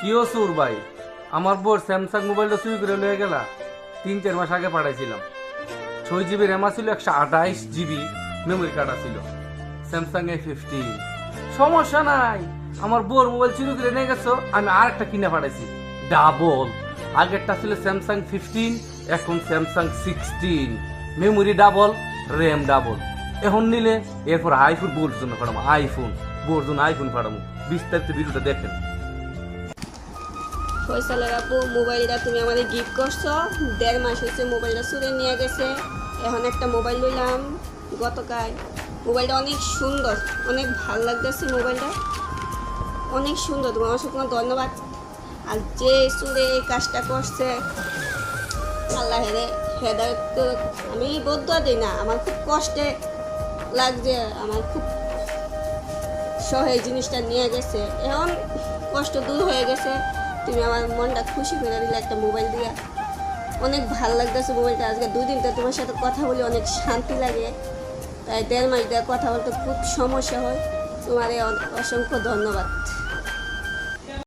কিও সুর ভাই? আমার বোর স্যামসাং মোবাইলটা চুরি করে লয়ে গেলা। তিন, চার মাস আগে পাঠাইছিলাম। ছয় জিবি র্যাম ছিল একশো আঠাইশ জিবি মেমোরি কার্ড ছিল স্যামসাং এ ফিফটিন সমস্যা নাই। আমার বোর মোবাইল চুরি করে নিয়ে গেছো, আমি আর একটা কিনে পাঠাইছি। ডাবল আগেরটা ছিল স্যামসাং ফিফটিন এখন Samsung sixteen memory double RAM double এখন নিলে, এরপর আইফোন বোর জন্য পাঠাবো আইফোন বোর জন্য আইফোন পাঠাবো। বিস্তারিত ভিডিওটা দেখেন। ফয়সালের আপু, মোবাইলটা তুমি আমাদের গিফট করছ। দেড় মাস হয়েছে মোবাইলটা চুরে নিয়ে গেছে। এখন একটা মোবাইল নিলাম গতকাল মোবাইলটা অনেক সুন্দর, অনেক ভালো লাগতেছে মোবাইলটা। অনেক সুন্দর, তোমার অসংখ্য ধন্যবাদ। আর যে চুরে এই কাজটা করছে, আল্লাহ হেরে হেদায়ত। আমি বদ্ধ দিই না, আমার খুব কষ্টে লাগছে, আমার খুব সহে জিনিসটা নিয়ে গেছে। এখন কষ্ট দূর হয়ে গেছে। তুমি আমার মনটা খুশি করে দিলে একটা মোবাইল দিয়া। অনেক ভালো লাগতেছে মোবাইলটা। আজকে দুদিন তো তোমার সাথে কথা বলি অনেক শান্তি লাগে। তাই দেড় মাস দিয়ে কথা বলতে খুব সমস্যা হয়। তোমার অসংখ্য ধন্যবাদ।